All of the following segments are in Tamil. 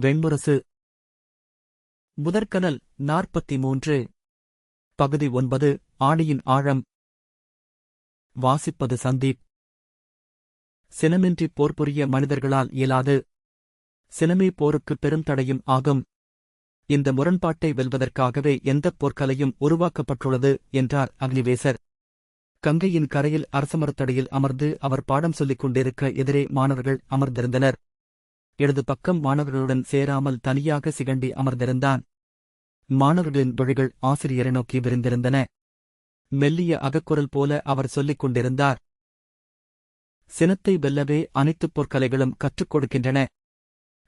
வெண்முரசு. முதற்கனல் நாற்பத்தி மூன்று பகுதி ஒன்பது ஆடியின் ஆழம். வாசிப்பது சந்தீப். சினமின்றி போர் புரிய மனிதர்களால் இயலாது. சினமே போருக்கு பெரும் தடையும் ஆகும். இந்த முரண்பாட்டை வெல்வதற்காகவே எந்தப் போர்க்கலையும் உருவாக்கப்பட்டுள்ளது என்றார் அக்னிவேசர். கங்கையின் கரையில் அரசமரத்தடியில் அமர்ந்து அவர் பாடம் சொல்லிக் கொண்டிருக்க எதிரே மாணவர்கள் அமர்ந்திருந்தனர். இடது பக்கம் மாணவர்களுடன் சேராமல் தனியாக சிகண்டி அமர்ந்திருந்தான். மாணவர்களின் விழிகள் ஆசிரியரை நோக்கி விரிந்திருந்தன. மெல்லிய அகக்குரல் போல அவர் சொல்லிக் கொண்டிருந்தார். சினத்தை வெல்லவே அனைத்துப் பொற்கலைகளும் கற்றுக் கொடுக்கின்றன.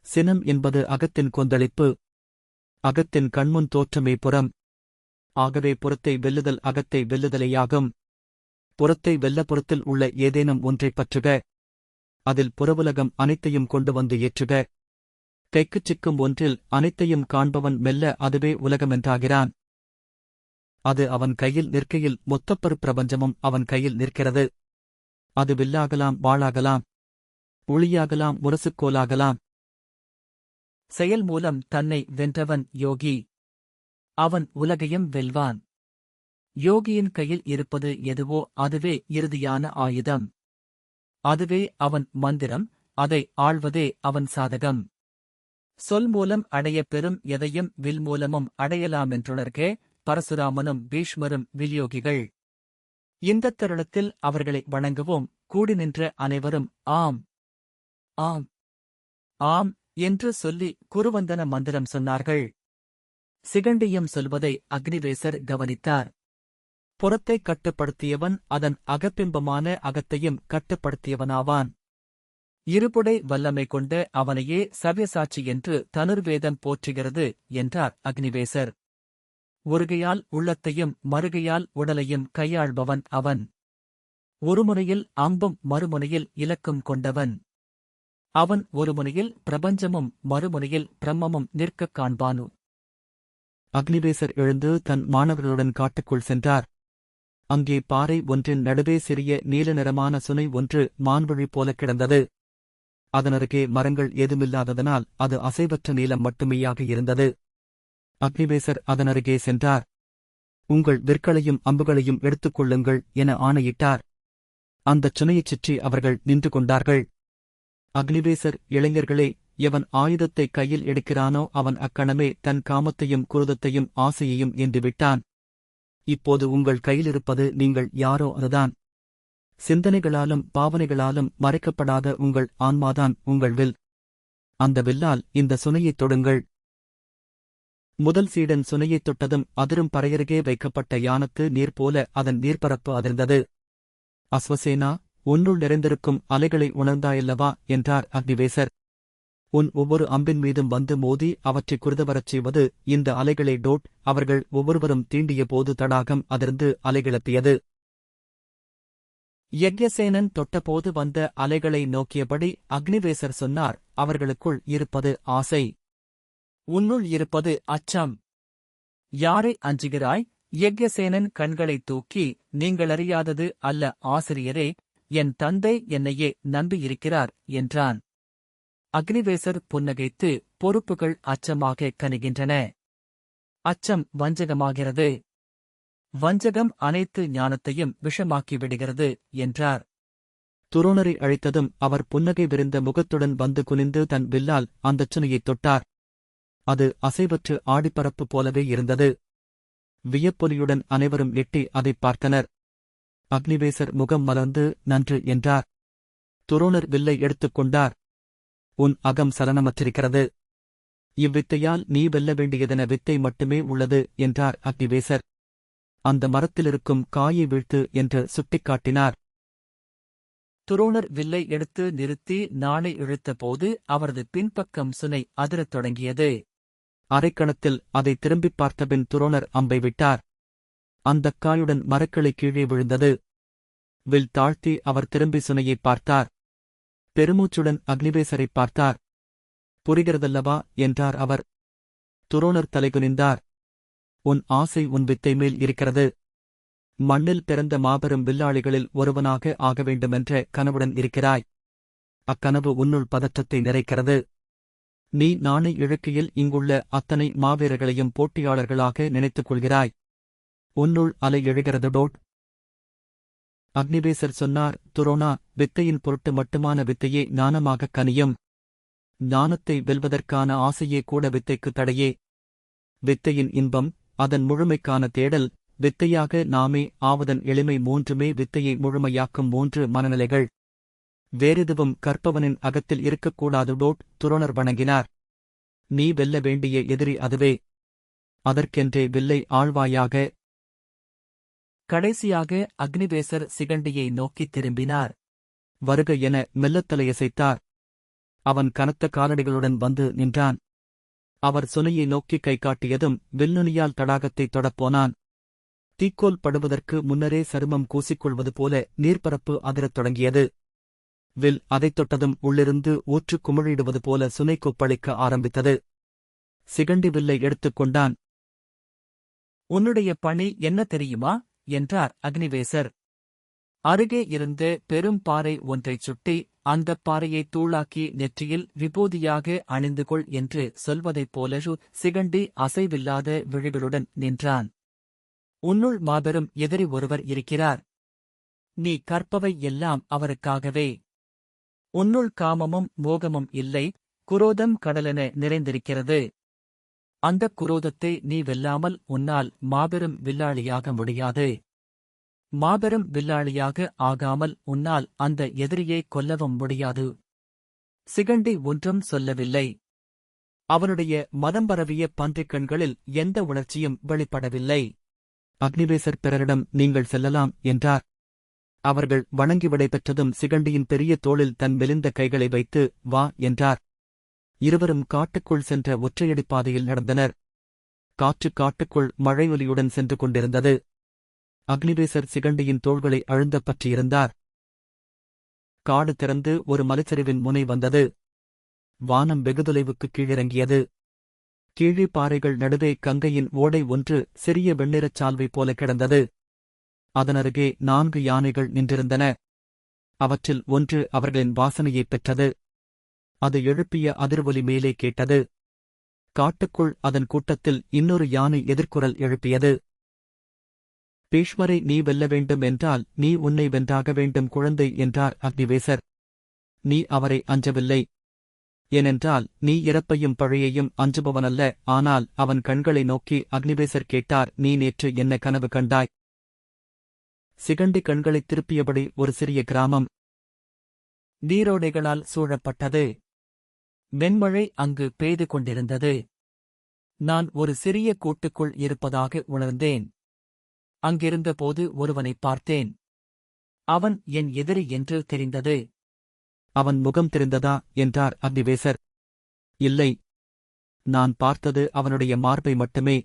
சினம் என்பது அகத்தின் கொந்தளிப்பு. அகத்தின் கண்முன் தோற்றமே புறம். ஆகவே புறத்தை வெல்லுதல் அகத்தை வெல்லுதலேயாகும். புறத்தை வெல்ல புறத்தில் உள்ள ஏதேனும் ஒன்றைப் பற்றுக. அதில் புறவுலகம் அனைத்தையும் கொண்டு வந்து ஏற்றுக. கைக்குச் சிக்கும் ஒன்றில் அனைத்தையும் காண்பவன் மெல்ல அதுவே உலகமென்றாகிறான். அது அவன் கையில் நிற்கையில் மொத்தப்பரு பிரபஞ்சமும் அவன் கையில் நிற்கிறது. அது வில்லாகலாம் வாழாகலாம் ஒளியாகலாம் முரசுக்கோலாகலாம் செயல் மூலம் தன்னை வென்றவன் யோகி. அவன் உலகையும் வெல்வான். யோகியின் கையில் இருப்பது எதுவோ அதுவே இறுதியான ஆயுதம். அதுவே அவன் மந்திரம் அதை ஆள்வதே அவன் சாதகம். சொல் மூலம் அடைய பெறும் எதையும் வில் மூலமும் அடையலாமென்றுணர்கே பரசுராமனும் பீஷ்மரும் வில்யோகிகள். இந்தத் தருணத்தில் அவர்களை வணங்குவோம் கூடி நின்ற அனைவரும் ஆம். ஆம். ஆம் என்று சொல்லி குருவந்தன மந்திரம் சொன்னார்கள். சிகண்டியம் சொல்வதை அக்னிவேசர் கவனித்தார். புறத்தை கட்டுப்படுத்தியவன் அதன் அகப்பிம்பமான அகத்தையும் கட்டுப்படுத்தியவனாவான். இருபுடை வல்லமை கொண்ட அவனையே சவ்யசாட்சி என்று தனுர்வேதம் போற்றுகிறது என்றார் அக்னிவேசர். ஒருகையால் உள்ளத்தையும் மறுகையால் உடலையும் கையாள்பவன் அவன். ஒருமுனையில் அம்பும் மறுமுனையில் இலக்கும் கொண்டவன். அவன் ஒரு முனையில் பிரபஞ்சமும் மறுமுனையில் பிரம்மமும் நிற்கக் காண்பானு. அக்னிவேசர் எழுந்து தன் மாணவர்களுடன் காட்டுக்குள் சென்றார். அங்கே பாறை ஒன்றின் நடுவே சிறிய நீல நிறமான சுனை ஒன்று மான்வழி போல கிடந்தது. அதனருகே மரங்கள் ஏதுமில்லாததனால் அது அசைவற்ற நீளம் மட்டுமேயாக இருந்தது. அக்னிவேசர் அதனருகே சென்றார். உங்கள் விற்களையும் அம்புகளையும் எடுத்துக் கொள்ளுங்கள் என ஆணையிட்டார். அந்தச் சுனையைச் சுற்றி அவர்கள் நின்று கொண்டார்கள். அக்னிவேசர் இளைஞர்களே எவன் ஆயுதத்தை கையில் எடுக்கிறானோ அவன் அக்கணமே தன் காமத்தையும் குருதத்தையும் ஆசையையும் என்று விட்டான் இப்போது உங்கள் கையிலிருப்பது நீங்கள் யாரோ அதுதான். சிந்தனைகளாலும் பாவனைகளாலும் மறைக்கப்படாத உங்கள் ஆன்மாதான் உங்கள் வில். அந்த வில்லால் இந்த சுனையைத் தொடுங்கள். முதல் சீடன் சுனையைத் தொட்டதும் அதிரும் பறையருகே வைக்கப்பட்ட யானத்து நீர் போல அதன் நீர்ப்பரப்பு அதிர்ந்தது. அஸ்வசேனா உன்னுள் நிறைந்திருக்கும் அலைகளை உணர்ந்தாயல்லவா? என்றார் அக்னிவேசர். உன் ஒவ்வொரு அம்பின் மீதும் வந்து மோதி அவற்றை குருதவரச் செய்வது இந்த அலைகளை டோட் அவர்கள் ஒவ்வொருவரும் தீண்டிய போது தடாகம் அதிர்ந்து அலைகிளப்பியது யக்ஞசேனன் தொட்டபோது வந்த அலைகளை நோக்கியபடி அக்னிவேசர் சொன்னார் அவர்களுக்குள் இருப்பது ஆசை. உன்னுள் இருப்பது அச்சம். யாரை அஞ்சுகிறாய்? யக்ஞசேனன் கண்களைத் தூக்கி நீங்களறியாதது அல்ல ஆசிரியரே என் தந்தை என்னையே நம்பியிருக்கிறார் என்றான். அக்னிவேசர் புன்னகைத்து பொறுப்புகள் அச்சமாக கனிகின்றன. அச்சம் வஞ்சகமாகிறது. வஞ்சகம் அனைத்து ஞானத்தையும் விஷமாக்கி விடுகிறது என்றார். துரோணரை அழைத்ததும் அவர் புன்னகை விரிந்த முகத்துடன் வந்து குனிந்து தன் வில்லால் அந்தச் சுனையைத் தொட்டார். அது அசைவற்று ஆடிப்பரப்பு போலவே இருந்தது. வியப்பொலியுடன் அனைவரும் எட்டி அதைப் பார்த்தனர். அக்னிவேசர் முகம் மலர்ந்து நன்று என்றார். துரோணர் வில்லை எடுத்துக் கொண்டார். உன் அகம் சலனமற்றிருக்கிறது. இவ்வித்தையால் நீ வெல்ல வேண்டியதென வித்தை மட்டுமே உள்ளது என்றார் அக்னிவேசர். அந்த மரத்திலிருக்கும் காயை வீழ்த்து என்று சுட்டிக்காட்டினார். துரோணர் வில்லை எடுத்து நிறுத்தி நாளை இழுத்தபோது அவரது பின்பக்கம் சுனை அதிரத் தொடங்கியது. அரைக்கணத்தில் அதை திரும்பிப் பார்த்தபின் துரோணர் அம்பை விட்டார். அந்தக் காயுடன் மரக்கிளை கீழே விழுந்தது. வில் தாழ்த்தி அவர் திரும்பி சுனையைப் பார்த்தார். பெருமூச்சுடன் அக்னிவேசரைப் பார்த்தார். புரிகிறதல்லவா? என்றார் அவர். துரோணர் தலைகுனிந்தார் உன் ஆசை உன் வித்தை மேல் இருக்கிறது. மண்ணில் பிறந்த மாபெரும் வில்லாளிகளில் ஒருவனாக ஆக வேண்டுமென்ற கனவுடன் இருக்கிறாய். அக்கனவு உன்னுள் பதற்றத்தை நிறைக்கிறது. நீ நாணை இழுக்கையில் இங்குள்ள அத்தனை மாவீரர்களையும் போட்டியாளர்களாக நினைத்துக் கொள்கிறாய். உன்னுள் அலை எழுகிறது டோட் அக்னிவேசர் சொன்னார் துரோணா வித்தையின் பொருட்டு மட்டுமான வித்தையே ஞானமாகக் கனியும். ஞானத்தை வெல்வதற்கான ஆசையே கூட வித்தைக்கு தடையே. வித்தையின் இன்பம் அதன் முழுமைக்கான தேடல் வித்தையாக நாமே ஆவதன் எளிமை மூன்றுமே வித்தையை முழுமையாக்கும் மூன்று மனநிலைகள். வேறெதுவும் கற்பவனின் அகத்தில் இருக்கக்கூடாது டோட் துரோணர் வணங்கினார். நீ வெல்ல வேண்டிய எதிரி அதுவே. அதற்கென்றே வில்லை ஆழ்வாயாக கடைசியாக அக்னிவேசர் சிகண்டியை நோக்கித் திரும்பினார். வருக என மெல்லத்தலையசைத்தார் அவன் கனத்த காலடிகளுடன் வந்து நின்றான். அவர் சுனையை நோக்கி கை காட்டியதும் வில்லுனியால் தடாகத்தைத் தொடப்போனான் தீக்கோல் படுவதற்கு முன்னரே சருமம் கூசிக்கொள்வது போல நீர்ப்பரப்பு அதிரத் தொடங்கியது. வில் அதைத் தொட்டதும் உள்ளிருந்து ஊற்றுக் குமிழிடுவது போல சுனை கொப்பளிக்க ஆரம்பித்தது. சிகண்டி வில்லை எடுத்துக் கொண்டான். உன்னுடைய பணி என்ன தெரியுமா? என்றார் அக்னிவேசர். அருகே இருந்து பெரும் பாறை ஒன்றைச் சுட்டி அந்தப் பாறையை தூளாக்கி நெற்றியில் விபூதியாக அணிந்து கொள் என்று சொல்வதைப் போல சிகண்டி அசைவில்லாத விழிகளுடன் நின்றான். உன்னுள் மாபெரும் எதிரி ஒருவர் இருக்கிறார். நீ கற்பவை எல்லாம் அவருக்காகவே. உன்னுள் காமமும் மோகமும் இல்லை குரோதம் கடலென நிறைந்திருக்கிறது. அந்தக் குரோதத்தை நீ வெல்லாமல் உன்னால் மாபெரும் வில்லாளியாக முடியாது. மாபெரும் வில்லாளியாக ஆகாமல் உன்னால் அந்த எதிரியை கொல்லவும் முடியாது. சிகண்டி ஒன்றும் சொல்லவில்லை. அவனுடைய மதம் பரவிய பன்றிக் கண்களில் எந்த உணர்ச்சியும் வெளிப்படவில்லை. அக்னிவேசர் பிறரிடம் நீங்கள் செல்லலாம் என்றார். அவர்கள் வணங்கி விடைபெற்றதும் சிகண்டியின் பெரிய தோளில் தன் மெலிந்த கைகளை வைத்து வா என்றார். இருவரும் காட்டுக்குள் சென்ற ஒற்றையடிப் பாதையில் நடந்தனர். காற்று காட்டுக்குள் மழை ஒலியுடன் சென்று கொண்டிருந்தது. அக்னிவேசர் சிகண்டியின் தோள்களை அழுந்தப் பற்றியிருந்தார். காடு திறந்து ஒரு மலைச்சரிவின் முனை வந்தது. வானம் வெகுதொலைவுக்கு கீழிறங்கியது. கீழே பாறைகள் நடுவே கங்கையின் ஓடை ஒன்று சிறிய வெண்ணிறச் சால்வை போல கிடந்தது. அதனருகே நான்கு யானைகள் நின்றிருந்தன. அவற்றில் ஒன்று அவர்களின் வாசனையைப் பெற்றது. அது எழுப்பிய அதிர்வொலி மேலே கேட்டது. காட்டுக்குள் அதன் கூட்டத்தில் இன்னொரு யானை எதிர்க்குரல் எழுப்பியது. பீஷ்மரை நீ வெல்ல வேண்டும் என்றால் நீ உன்னை வென்றாக வேண்டும் குழந்தை என்றார் அக்னிவேசர். நீ அவரை அஞ்சவில்லை. ஏனென்றால் நீ இறப்பையும் பழையையும் அஞ்சுபவனல்ல. ஆனால் அவன் கண்களை நோக்கி அக்னிவேசர் கேட்டார் நீ நேற்று என்ன கனவு கண்டாய்? சிகண்டி கண்களைத் திருப்பியபடி ஒரு சிறிய கிராமம். நீரோடைகளால் சூழப்பட்டது. வெண்மழை அங்கு பெய்து கொண்டிருந்தது. நான் ஒரு சிறிய கூட்டுக்குள் இருப்பதாக உணர்ந்தேன். அங்கிருந்தபோது ஒருவனைப் பார்த்தேன். அவன் என் எதிரி என்று தெரிந்தது. அவன் முகம் தெரிந்ததா என்றார் அக்னிவேசர் இல்லை. நான் பார்த்தது அவனுடைய மார்பை மட்டுமே.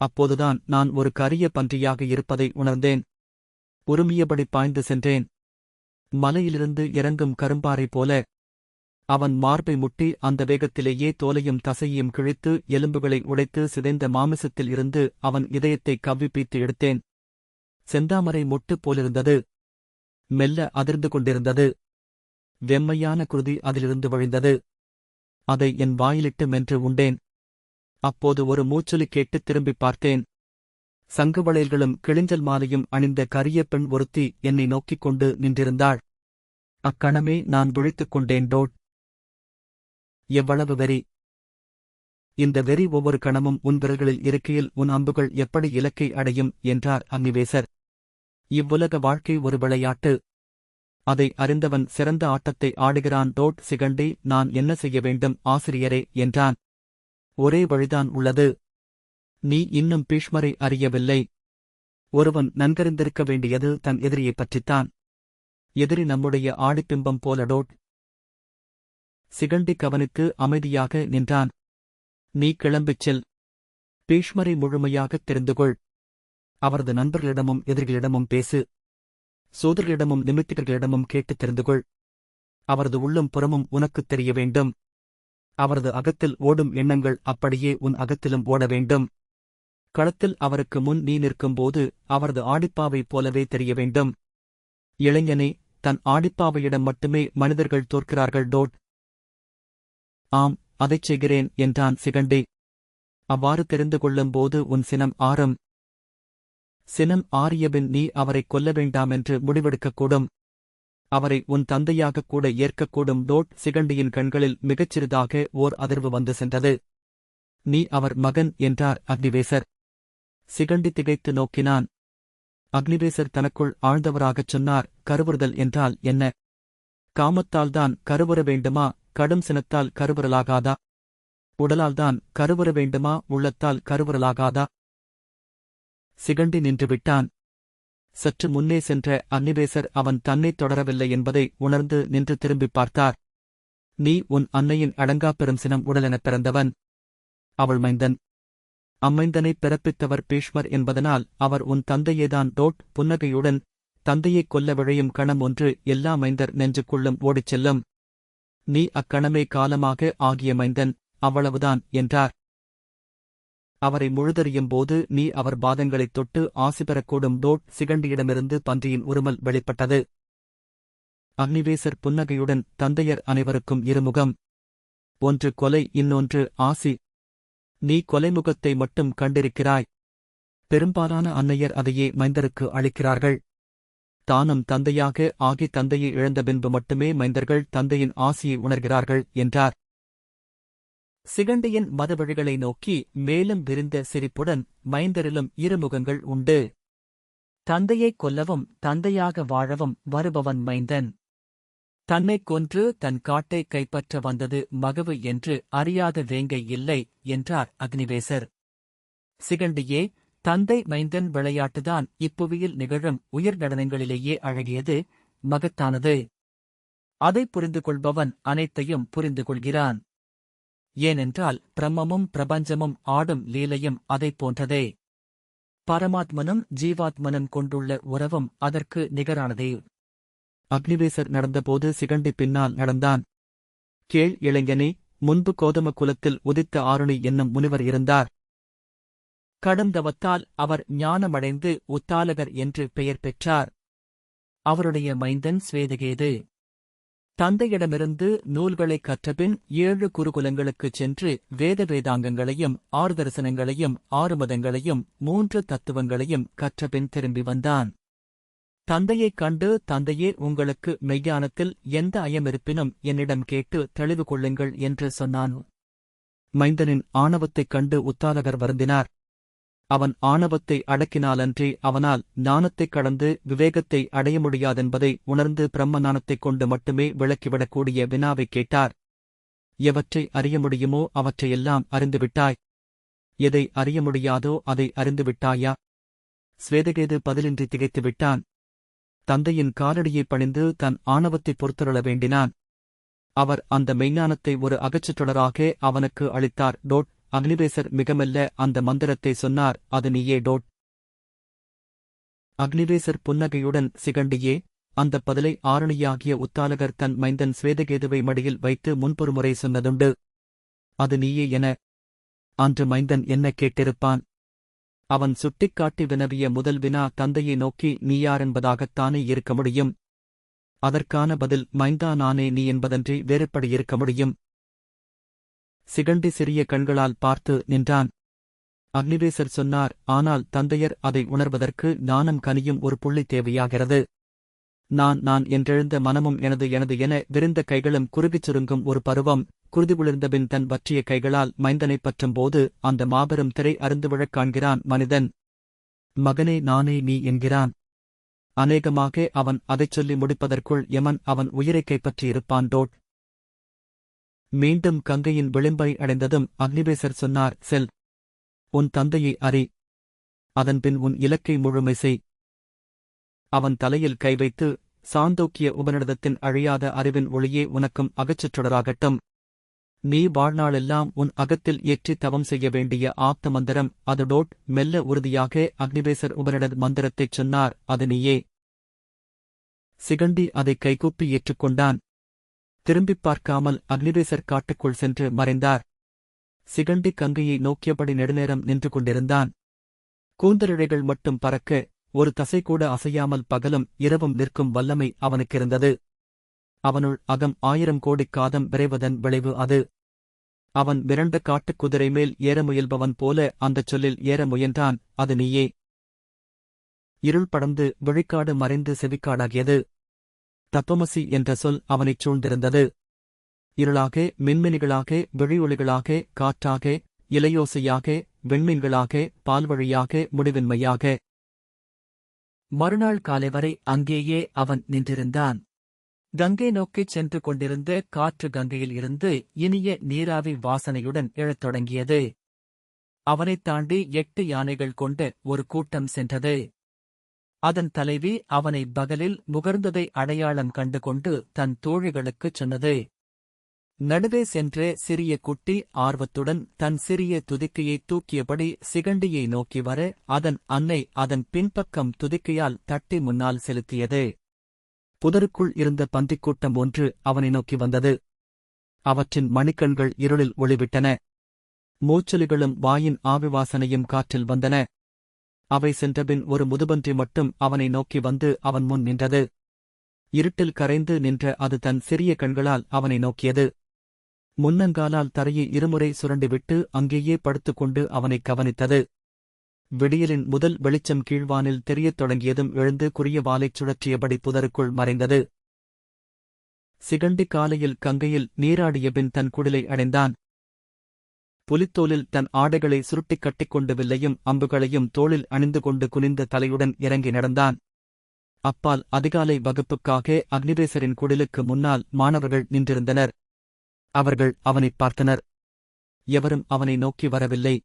அப்போதுதான் நான் ஒரு கரிய பன்றியாக இருப்பதை உணர்ந்தேன். உருமியபடி பாய்ந்து சென்றேன். மலையிலிருந்து இறங்கும் கரும்பாறை போல அவன் மார்பை முட்டி அந்த வேகத்திலேயே தோலையும் தசையையும் கிழித்து எலும்புகளை உடைத்து சிதைந்த மாமிசத்தில் இருந்து அவன் இதயத்தை கவ்விப்பீத்து எடுத்தேன். செந்தாமரை மொட்டு போலிருந்தது. மெல்ல அதிர்ந்து கொண்டிருந்தது. வெம்மையான குருதி அதிலிருந்து வழிந்தது. அதை என் வாயிலிட்டு மென்று உண்டேன். அப்போது ஒரு மூச்சொலி கேட்டு திரும்பிப் பார்த்தேன். சங்குவளையல்களும் கிளிஞ்சல் மாலையும் அணிந்த கரிய பெண் ஒருத்தி என்னை நோக்கிக் கொண்டு நின்றிருந்தாள். அக்கணமே நான் விழித்துக் கொண்டேன் டோட். எவ்வளவு வெறி? இந்த வெறி ஒவ்வொரு கணமும் உன் விரல்களில் இருக்கையில் உன் அம்புகள் எப்படி இலக்கை அடையும் என்றார் அம்மிவேசர். இவ்வுலக வாழ்க்கை ஒரு விளையாட்டு. அதை அறிந்தவன் சிறந்த ஆட்டத்தை ஆடுகிறான். டோட் சிகண்டி நான் என்ன செய்ய வேண்டும்? ஆசிரியரே என்றான். ஒரே வழிதான் உள்ளது. நீ இன்னும் பீஷ்மரை அறியவில்லை. ஒருவன் நன்கறிந்திருக்க வேண்டியது தன் எதிரியைப் பற்றித்தான். எதிரி நம்முடைய ஆடிப்பிம்பம் போல டோட் சிகண்டிக்கவனுக்கு அமைதியாக நின்றான். நீ கிளம்பிச் செல். பீஷ்மரை முழுமையாகத் தெரிந்துகொள். அவரது நண்பர்களிடமும் எதிரிகளிடமும் பேசு. சோதர்களிடமும் நிமித்திகர்களிடமும் கேட்டுத் தெரிந்துகொள். அவரது உள்ளும் புறமும் உனக்குத் தெரிய வேண்டும். அவரது அகத்தில் ஓடும் எண்ணங்கள் அப்படியே உன் அகத்திலும் ஓட வேண்டும். களத்தில் அவருக்கு முன் நீ நிற்கும்போது அவரது ஆடிப்பாவைப் போலவே தெரிய வேண்டும். இளைஞனே தன் ஆடிப்பாவையிடம் மட்டுமே மனிதர்கள் தோற்கிறார்கள் டோட். ஆம் அதைச் செய்கிறேன் என்றான் சிகண்டி. அவ்வாறு தெரிந்து கொள்ளும்போது உன் சினம் ஆறும். சினம் ஆறியபின் நீ அவரைக் கொல்ல வேண்டாமென்று முடிவெடுக்கக்கூடும். அவரை உன் தந்தையாகக் கூட ஏற்கக்கூடும். டோட் சிகண்டியின் கண்களில் மிகச் சிறிதாக ஓர் அதிர்வு வந்து சென்றது. நீ அவர் மகன் என்றார் அக்னிவேசர். சிகண்டி திகைத்து நோக்கினான். அக்னிவேசர் தனக்குள் ஆழ்ந்தவராகச் சொன்னார் கருவுறுதல் என்றால் என்ன? காமத்தால்தான் கருவுற வேண்டுமா? கடும் சினத்தால் கருவுறலாகாதா? உடலால்தான் கருவற வேண்டுமா? உள்ளத்தால் கருவுறலாகாதா? சிகண்டி நின்று விட்டான் சற்று முன்னே சென்ற அன்னிவேசர் அவன் தன்னைத் தொடரவில்லை என்பதை உணர்ந்து நின்று திரும்பிப் பார்த்தார். நீ உன் அன்னையின் அடங்காப்பெரும் சினம் உடலெனப் பிறந்தவன். அவள் மைந்தன். அம்மைந்தனைப் பிறப்பித்தவர் பீஷ்மர் என்பதனால் அவர் உன் தந்தையேதான் டோட் புன்னகையுடன் தந்தையைக் கொல்ல விழையும் கணம் ஒன்று எல்லா மைந்தர் நெஞ்சுக்குள்ளும் ஓடிச் செல்லும். நீ அக்கணமே காலமாக ஆகிய மைந்தன் அவ்வளவுதான் என்றார். அவரை முழுதறியும் போது நீ அவர் பாதங்களைத் தொட்டு ஆசி பெறக்கூடும் டோட் சிகண்டியிடமிருந்து பன்றியின் உருமல் வெளிப்பட்டது. அக்னிவேசர் புன்னகையுடன் தந்தையர் அனைவருக்கும் இருமுகம். ஒன்று கொலை இன்னொன்று ஆசி. நீ கொலைமுகத்தை மட்டும் கண்டிருக்கிறாய். பெரும்பாலான அன்னையர் அதையே மைந்தருக்கு அளிக்கிறார்கள். தானும் தந்தையாக ஆகி தந்தையை இழந்த பின்பு மட்டுமே மைந்தர்கள் தந்தையின் ஆசியை உணர்கிறார்கள் என்றார். சிகண்டியின் மதவழிகளை நோக்கி மேலும் விரிந்த சிரிப்புடன் மைந்தரிலும் இருமுகங்கள் உண்டு. தந்தையைக் கொல்லவும் தந்தையாக வாழவும் வருபவன் மைந்தன். தன்னைக் கொன்று தன் காட்டை கைப்பற்ற வந்தது மகவு என்று அறியாத வேங்கை இல்லை என்றார் அக்னிவேசர். சிகண்டியே தந்தை மைந்தன் விளையாட்டுதான் இப்புவியில் நிகழும் உயிர் நடனங்களிலேயே அழகியது மகத்தானது. அதைப் புரிந்து கொள்பவன் அனைத்தையும் புரிந்து கொள்கிறான் ஏனென்றால் பிரம்மமும் பிரபஞ்சமும் ஆடும் லீலையும் அதைப் போன்றதே. பரமாத்மனும் ஜீவாத்மனும் கொண்டுள்ள உறவும் அதற்கு நிகரானதே. அக்னிவேசர் நடந்தபோது சிகண்டி பின்னால் நடந்தான். கேள் இளைஞனே முன்பு கோதம குலத்தில் உதித்த ஆருணி என்னும் முனிவர் இருந்தார். கடந்தவத்தால் அவர் ஞானமடைந்து உத்தாலகர் என்று பெயர் பெற்றார். அவருடைய மைந்தன் ஸ்வேதகேது. தந்தையிடமிருந்து நூல்களைக் கற்றபின் ஏழு குருகுலங்களுக்குச் சென்று வேத வேதாங்கங்களையும் ஆறு தரிசனங்களையும் ஆறு மதங்களையும் மூன்று தத்துவங்களையும் கற்றபின் திரும்பி வந்தான். தந்தையைக் கண்டு தந்தையே உங்களுக்கு மெய்யானத்தில் எந்த ஐயமிருப்பினும் என்னிடம் கேட்டு தெளிவு கொள்ளுங்கள் என்று சொன்னான்? மைந்தனின் ஆணவத்தைக் கண்டு உத்தாலகர் வருந்தினார். அவன் ஆணவத்தை அடக்கினாலன்றி அவனால் ஞானத்தைக் கடந்து விவேகத்தை அடைய முடியாதென்பதை உணர்ந்து பிரம்ம ஞானத்தைக் கொண்டு மட்டுமே விளக்கிவிடக்கூடிய வினாவைக் கேட்டார். எவற்றை அறிய முடியுமோ அவற்றையெல்லாம் அறிந்துவிட்டாய். எதை அறிய முடியாதோ அதை அறிந்துவிட்டாயா? ஸ்வேதகேது பதிலின்றி திகைத்து விட்டான் தந்தையின் காலடியைப் பணிந்து தன் ஆணவத்தைப் பொறுத்தருள வேண்டினான். அவர் அந்த மெய்ஞானத்தை ஒரு அகச்சுற்றொடராக அவனுக்கு அளித்தார். டோட் அக்னிவேசர் மிகமெல்ல அந்த மந்திரத்தை சொன்னார் அது நீயே டோட். அக்னிவேசர் புன்னகையுடன் சிகண்டியே அந்தப் பதிலை ஆரணியாகிய உத்தாலகர் தன் மைந்தன் ஸ்வேதகேதுவை மடியில் வைத்து முன்பொருமுறை சொன்னதுண்டு. அது நீயே என. அன்று மைந்தன் என்ன கேட்டிருப்பான்? அவன் சுட்டிக்காட்டி வினவிய முதல் வினா தந்தையை நோக்கி நீ யாரென்பதாகத்தானே இருக்க முடியும். அதற்கான பதில் மைந்தா நானே நீ என்பதன்றி வேறுபடி இருக்க முடியும். சிகண்டி சிறிய கண்களால் பார்த்து நின்றான். அக்னிவேசர் சொன்னார் ஆனால் தந்தையர் அதை உணர்வதற்கு நாணம் கனியும் ஒரு புள்ளி தேவையாகிறது. நான் நான் என்றெழுந்த மனமும் எனது எனது என விரிந்த கைகளும் குறுகிச் சுருங்கும் ஒரு பருவம் குருதி விழுந்தபின் தன் பற்றிய கைகளால் மைந்தனைப் பற்றும்போது அந்த மாபெரும் திரை அருந்து விழக் காண்கிறான் மனிதன். மகனே நானே நீ என்கிறான். அநேகமாக அவன் அதைச் சொல்லி முடிப்பதற்குள் யமன் அவன் உயிரைக் கைப்பற்றியிருப்பான். டோட். மீண்டும் கங்கையின் விளிம்பை அடைந்ததும் அக்னிவேசர் சொன்னார் செல். உன் தந்தையை அறி. அதன்பின் உன் இலக்கை முழுமை செய். அவன் தலையில் கை வைத்து சாந்தோக்கிய உபநிடதத்தின் அழியாத அறிவின் ஒளியே உனக்கும் அகச்சுற்றொடராகட்டும் நீ வாழ்நாளெல்லாம் உன் அகத்தில் ஏற்றி தவம் செய்ய வேண்டிய ஆப்த மந்திரம் அதுடோட் மெல்ல உறுதியாக அக்னிவேசர் உபனிடத் மந்திரத்தைச் சொன்னார் அது நீயே. சிகண்டி அதை கைகூப்பி ஏற்றுக்கொண்டான். திரும்பிப் பார்க்காமல் அக்னிவேசர் காட்டுக்குள் சென்று மறைந்தார். சிகண்டி கங்கையை நோக்கியபடி நெடுநேரம் நின்று கொண்டிருந்தான். கூந்தலிழைகள் மட்டும் பறக்க ஒரு தசை கூட அசையாமல் பகலும் இரவும் நிற்கும் வல்லமை அவனுக்கிருந்தது அவனுள் அகம் ஆயிரம் கோடிக் காதம் விரைவதன் விளைவு அது. அவன் விரண்ட காட்டுக் குதிரை மேல் ஏற முயல்பவன் போல அந்தச் சொல்லில் ஏற முயன்றான் அது நீயே. இருள் படர்ந்து விழிக்காடு மறைந்து செவிக்காடாகியது. தத்துவமசி என்ற சொல் அவனைச் சூழ்ந்திருந்தது. இருளாக மின்மினிகளாக விழியொளிகளாக காற்றாக இலையோசையாக வெண்மீன்களாக பால்வழியாக முடிவின்மையாக. மறுநாள் காலை வரை அங்கேயே அவன் நின்றிருந்தான். கங்கை நோக்கிச் சென்று கொண்டிருந்த காற்று கங்கையில் இருந்து இனிய நீராவி வாசனையுடன் எழத் தொடங்கியது. அவனைத் தாண்டி எட்டு யானைகள் கொண்ட ஒரு கூட்டம் சென்றது. அதன் தலைவி அவனை பகலில் முகர்ந்ததை அடையாளம் கண்டு கொண்டு தன் தோழிகளுக்குச் சொன்னது. நடுவே சென்ற சிறிய குட்டி ஆர்வத்துடன் தன் சிறிய துதிக்கையை தூக்கியபடி சிகண்டியை நோக்கி வர அதன் அன்னை அதன் பின்பக்கம் துதிக்கையால் தட்டி முன்னால் செலுத்தியது. புதருக்குள் இருந்த பந்திக்கூட்டம் ஒன்று அவனை நோக்கி வந்தது. அவற்றின் மணிக்கண்கள் இருளில் ஒளிவிட்டன. மூச்சலிகளும் வாயின் ஆவிவாசனையும் காற்றில் வந்தன. அவை சென்றபின் ஒரு முதுபன்றி மட்டும் அவனை நோக்கி வந்து அவன் முன் நின்றது. இருட்டில் கரைந்து நின்ற அது தன் சிறிய கண்களால் அவனை நோக்கியது. முன்னங்காலால் தரையை இருமுறை சுரண்டிவிட்டு அங்கேயே படுத்துக்கொண்டு அவனைக் கவனித்தது. விடியலின் முதல் வெளிச்சம் கீழ்வானில் தெரியத் தொடங்கியதும் எழுந்து குறிய வாலைச் சுழற்றியபடி புதருக்குள் மறைந்தது. சிகண்டி காலையில் கங்கையில் நீராடியபின் தன் குடிலை அடைந்தான். புலித்தோலில் தன் ஆடைகளை சுருட்டிக் கட்டிக்கொண்டு வில்லையும் அம்புகளையும் தோளில் அணிந்து கொண்டு குனிந்த தலையுடன் இறங்கி நடந்தான். அப்பால் அதிகாலை வகுப்புக்காக அக்னிவேசரின் குடிலுக்கு முன்னால் மாணவர்கள் நின்றிருந்தனர். அவர்கள் அவனைப் பார்த்தனர். எவரும் அவனை நோக்கி வரவில்லை.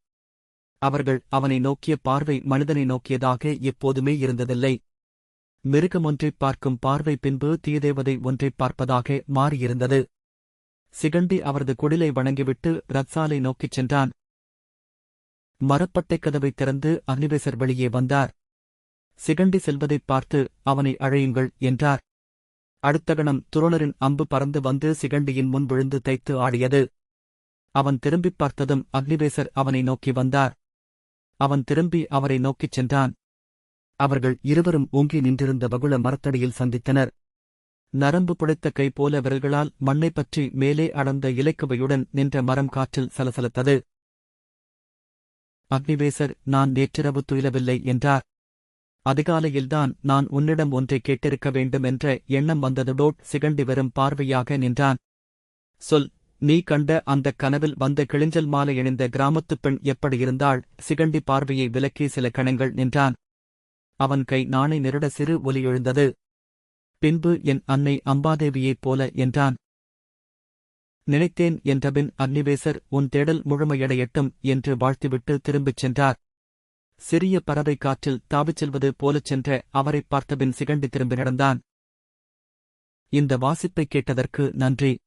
அவர்கள் அவனை நோக்கிய பார்வை மனிதனை நோக்கியதாக எப்போதுமே இருந்ததில்லை. மிருகமொன்றைப் பார்க்கும் பார்வை பின்பு தீதேவதை ஒன்றைப் பார்ப்பதாக மாறியிருந்தது. சிகண்டி அவரது குடிலை வணங்கிவிட்டு ரத்சாலை நோக்கிச் சென்றான். மரப்பட்டைக் கதவைத் திறந்து அக்னிவேசர் வெளியே வந்தார். சிகண்டி செல்வதைப் பார்த்து அவனை அழையுங்கள் என்றார். அடுத்த கணம் துரோணரின் அம்பு பறந்து வந்து சிகண்டியின் முன் விழுந்து தைத்து ஆடியது. அவன் திரும்பிப் பார்த்ததும் அக்னிவேசர் அவனை நோக்கி வந்தார். அவன் திரும்பி அவரை நோக்கிச் சென்றான். அவர்கள் இருவரும் ஓங்கி நின்றிருந்த வகுள மரத்தடியில் சந்தித்தனர். நரம்பு புடைத்த கை போல விரல்களால் மண்ணைப் பற்றி மேலே அடர்ந்த இலைக்குவையுடன் நின்ற மரம் காற்றில் சலசலத்தது. அக்னிவேசர் நான் நேற்றிரவு துயிலவில்லை என்றார். அதிகாலையில்தான் நான் உன்னிடம் ஒன்றை கேட்டிருக்க வேண்டும் என்ற எண்ணம் வந்ததோட் சிகண்டி வரும் பார்வையாக நின்றான். சொல் நீ கண்ட அந்தக் கனவில் வந்த கிழிஞ்சல் மாலை இணைந்த கிராமத்துப் பெண் எப்படியிருந்தாள் சிகண்டி பார்வையை விலக்கி சில கணங்கள் நின்றான். அவன் கை நாணை நெருட சிறு ஒலி எழுந்தது. பின்பு என் அன்னை அம்பாதேவியைப் போல என்றான். நினைத்தேன் என்றபின் அக்னிவேசர் உன் தேடல் முழுமையடையட்டும் என்று வாழ்த்திவிட்டு திரும்பிச் சென்றார். சிறிய பறவை காற்றில் தாவிச் செல்வது போலச் சென்ற அவரைப் பார்த்தபின் சிகண்டு திரும்பி நடந்தான். இந்த வாசிப்பைக் கேட்டதற்கு நன்றி.